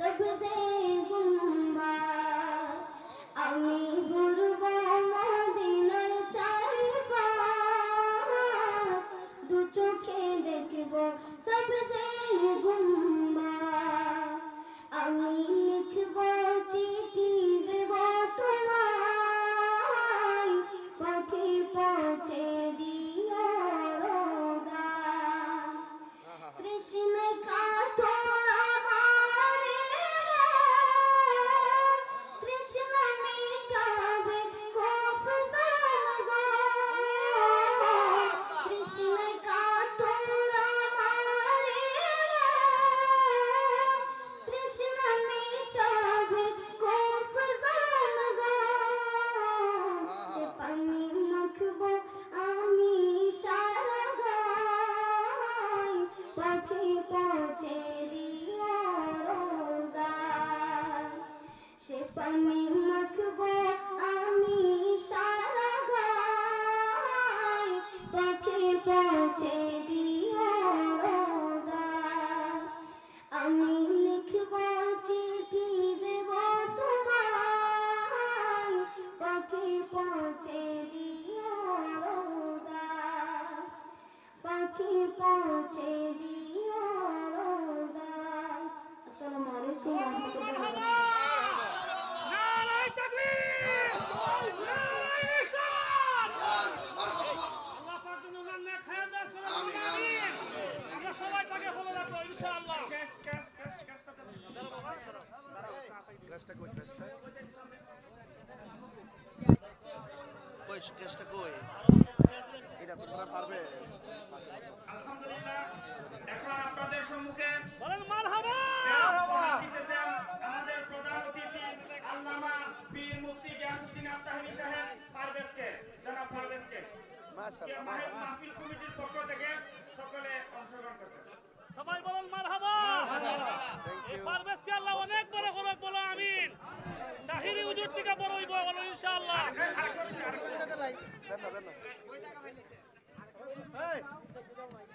सब 三 গ্যাসটা কই গ্যাসটা কই গ্যাসটা কই? এটা তোমরা পারবে। আলহামদুলিল্লাহ এখন আপনাদের সম্মুখে বলেন মারহাবা মারহাবা আমাদের প্রধান অতিথি আল্লামা পীর মুফতি গিয়াসউদ্দিন আত্তাহারি সাহেব পারভেজকে জনাব পারভেজকে মাশাআল্লাহ। মাহফিল কমিটির পক্ষ থেকে হুজুর থেকে বড় হইব বলো ইনশাআল্লাহ। না না।